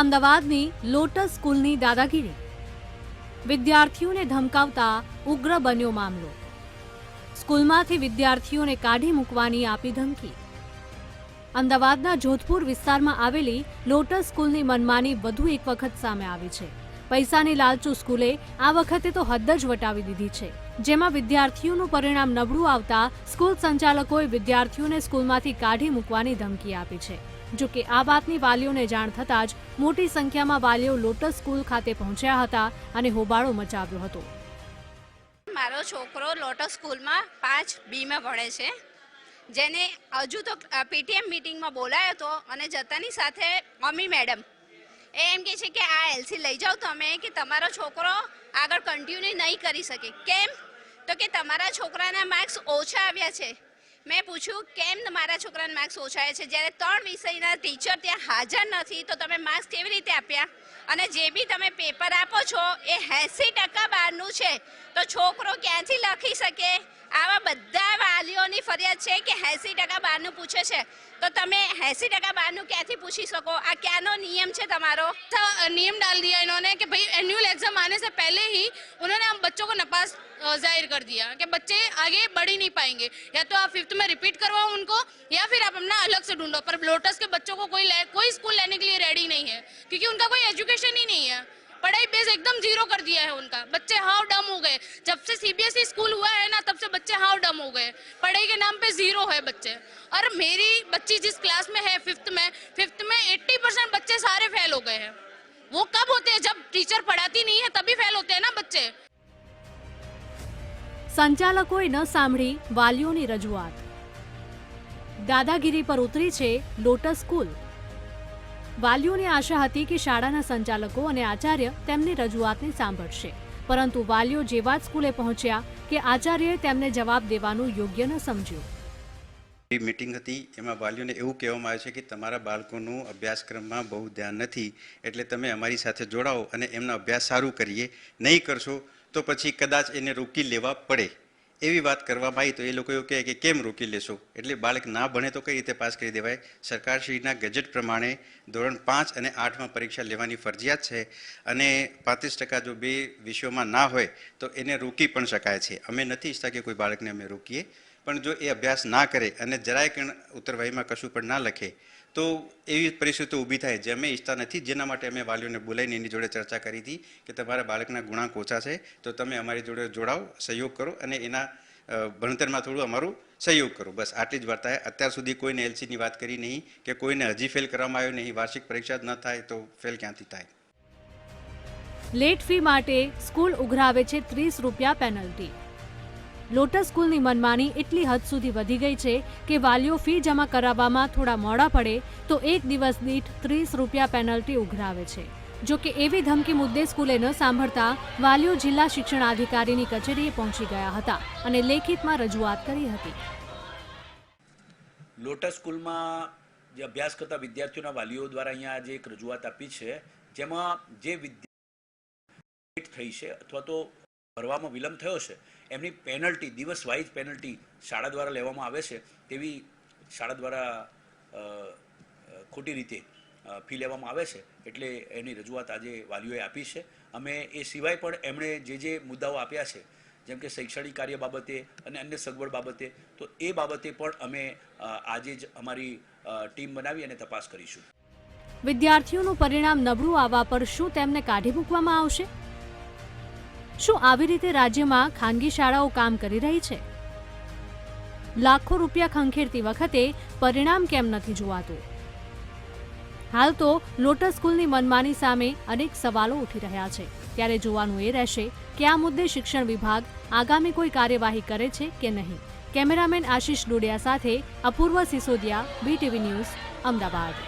અમદાવાદની લોટસ સ્કૂલની દાદાગીરી. વિદ્યાર્થીઓને ધમકાવતા ઉગ્ર બન્યો મામલો. સ્કૂલમાંથી વિદ્યાર્થીઓને કાઢી મૂકવાની આપી ધમકી. અમદાવાદના જોધપુર વિસ્તારમાં આવેલી લોટસ સ્કૂલની મનમાની વધુ એક વખત સામે આવી છે. પૈસાની લાલચુ સ્કૂલે આ વખતે તો હદ જ વટાવી દીધી છે. જેમાં વિદ્યાર્થીઓનું પરિણામ નબળું આવતા સ્કૂલ સંચાલકોએ વિદ્યાર્થીઓને સ્કૂલમાંથી કાઢી મૂકવાની ધમકી આપી છે. જો કે આ વાતની વાલીઓને જાણ થતાં જ મોટી સંખ્યામાં વાલીઓ લોટસ સ્કૂલ ખાતે પહોંચ્યા હતા અને હોબાળો મચાવ્યો હતો. મારો છોકરો લોટસ સ્કૂલમાં પાંચ બીમાં ભણે છે. જેને હજુ તો પીટીએમ મિટિંગમાં બોલાયો હતો અને જતાની સાથે મમ્મી મેડમ એ એમ કહે છે કે આ એલસી લઈ જાઓ તમે કે તમારો છોકરો આગળ કન્ટિન્યુ નહીં કરી શકે. કેમ? તો કે તમારા છોકરાના માર્ક્સ ઓછા આવ્યા છે. મેં પૂછ્યું, કેમ મારા છોકરાને માર્ક્સ ઓછાય છે? જ્યારે ત્રણ વિષયના ટીચર ત્યાં હાજર નથી, તો તમે માર્ક્સ કેવી રીતે આપ્યા? અને જે બી તમે પેપર આપો છો, એ એંસી ટકા બહારનું છે. તો છોકરો ક્યાંથી લખી શકે? આવા બધા વાલીઓની ફરિયાદ છે કે એંસી ટકા બહારનું પૂછે છે. તો તમે એંસી ટકા બહારનું ક્યાંથી પૂછી શકો? આ ક્યાંનો નિયમ છે તમારો? નિયમ ડાલ દિયા એનો को नपास ज़ाहिर कर दिया कि बच्चे आगे बढ़ ही नहीं पाएँगे। या तो आप फिफ्थ में रिपीट करवाओ उनको, या फिर आप अपना अलग से ढूंढो। पर लोटस के बच्चों को कोई कोई स्कूल लेने के लिए रेडी नहीं है, क्योंकि उनका कोई एजुकेशन ही नहीं है। पढ़ाई बेस एकदम ज़ीरो कर दिया है उनका। बच्चे हाव डम हो गए। जब से सीबीएसई स्कूल हुआ है ना, तब से बच्चे हाव डम हो गए। पढ़ाई के नाम पे ज़ीरो है बच्चे। और मेरी बच्ची जिस क्लास में है फिफ्थ में फिफ्थ में एट्टी परसेंट बच्चे सारे फेल हो गए हैं। वो कब होते हैं? जब टीचर पढ़ाती नहीं है, तभी फेल होते हैं ना बच्चे। સંચાલકોએ ન સાંભળી વાલીઓની રજૂઆત. દાદાગીરી પર ઉતરી છે લોટસ સ્કૂલ. વાલીઓની આશા હતી કે શાળાના સંચાલકો અને આચાર્ય તેમની રજૂઆતને સાંભળશે, પરંતુ વાલીઓ જેવા જ સ્કૂલે પહોંચ્યા કે આચાર્યએ તેમને જવાબ દેવાનું યોગ્ય ન સમજ્યું. મીટિંગ હતી, એમાં વાલીઓને એવું કહેવામાં આવે છે કે તમારા બાળકોનું અભ્યાસક્રમમાં બહુ ધ્યાન નથી, એટલે તમે અમારી સાથે જોડાઓ અને એમનો અભ્યાસ સારું કરીએ, નહીં કરશો તો પછી કદાચ એને રોકી લેવા પડે. એવી વાત કરવામાં આવી તો એ લોકો એવું કહે કે કેમ રોકી લેશો? એટલે બાળક ના ભણે તો કઈ રીતે પાસ કરી દેવાય? સરકારશ્રીના ગજેટ પ્રમાણે ધોરણ પાંચ અને આઠમાં પરીક્ષા લેવાની ફરજિયાત છે અને પાંત્રીસ ટકા જો બે વિષયોમાં ના હોય તો એને રોકી પણ શકાય છે. અમે નથી ઈચ્છતા કે કોઈ બાળકને અમે રોકીએ. પણ જો એ અભ્યાસ ના કરે અને જરાય કણ ઉત્તરવાહીમાં કશું પણ ના લખે તો એવી પરિસ્થિતિ ઊભી થાય જે અમે ઈચ્છતા નથી. જેના માટે અમે વાલીઓને બોલાવીને એની જોડે ચર્ચા કરી હતી કે તમારા બાળકના ગુણાંક ઓછા છે, તો તમે અમારી જોડે જોડાઓ, સહયોગ કરો અને એના ભણતરમાં થોડું અમારું સહયોગ કરો. બસ આટલી જ વાર્તા અત્યાર સુધી કોઈને એલસીની વાત કરી નહીં કે કોઈને હજી ફેલ કરવામાં આવ્યો નહીં, વાર્ષિક પરીક્ષા જ ન થાય તો ફેલ ક્યાંથી થાય? લેટ ફી માટે સ્કૂલ ઉઘરાવે છે ત્રીસ રૂપિયા પેનલ્ટી. લોટસ સ્કૂલની મનમાની એટલી હદ સુધી વધી ગઈ છે કે વાલીઓ ફી જમા કરાવવામાં થોડા મોડા પડે તો એક દિવસ દીઠ ત્રીસ રૂપિયા પેનલ્ટી ઉઘરાવે છે. જો કે એવી ધમકી મુદ્દે સ્કૂલે ન સાંભળતા વાલીઓ જિલ્લા શિક્ષણાધિકારીની કચેરીએ પહોંચી ગયા હતા અને લેખિતમાં રજૂઆત કરી હતી. લોટસ સ્કૂલમાં જે અભ્યાસ કરતા વિદ્યાર્થીઓના વાલીઓ દ્વારા અહીંયા આજે એક રજૂઆત આપી છે, જેમાં જે વિદ્યાર્થી થઈ છે અથવા તો ભરવામાં વિલંબ થયો છે એમની પેનલ્ટી દિવસ વાઇઝ પેનલ્ટી શાળા દ્વારા લેવામાં આવે છે, તેવી શાળા દ્વારા ખોટી રીતે ફી લેવામાં આવે છે, એટલે એની રજૂઆત આજે વાલીઓએ આપી છે. અમે એ સિવાય પણ એમણે જે જે મુદ્દાઓ આપ્યા છે, જેમ કે શૈક્ષણિક કાર્ય બાબતે અને અન્ય સગવડ બાબતે, તો એ બાબતે પણ અમે આજે જ અમારી ટીમ બનાવી અને તપાસ કરીશું. વિદ્યાર્થીઓનું પરિણામ નબળું આવવા પર શું તેમને કાઢી મૂકવામાં આવશે? શું આવી રીતે રાજ્યમાં ખાનગી શાળાઓ કામ કરી રહી છે? લાખો રૂપિયા ખંખેરતી વખતે પરિણામ કેમ નથી જોવાતું? હાલ તો લોટસ સ્કૂલની મનમાની સામે અનેક સવાલો ઉઠી રહ્યા છે. ત્યારે જોવાનું એ રહેશે કે આ મુદ્દે શિક્ષણ વિભાગ આગામી કોઈ કાર્યવાહી કરે છે કે નહીં? કેમેરામેન આશિષ ડોડિયા સાથે અપૂર્વ સિસોદિયા બીટીવી ન્યૂઝ અમદાવાદ.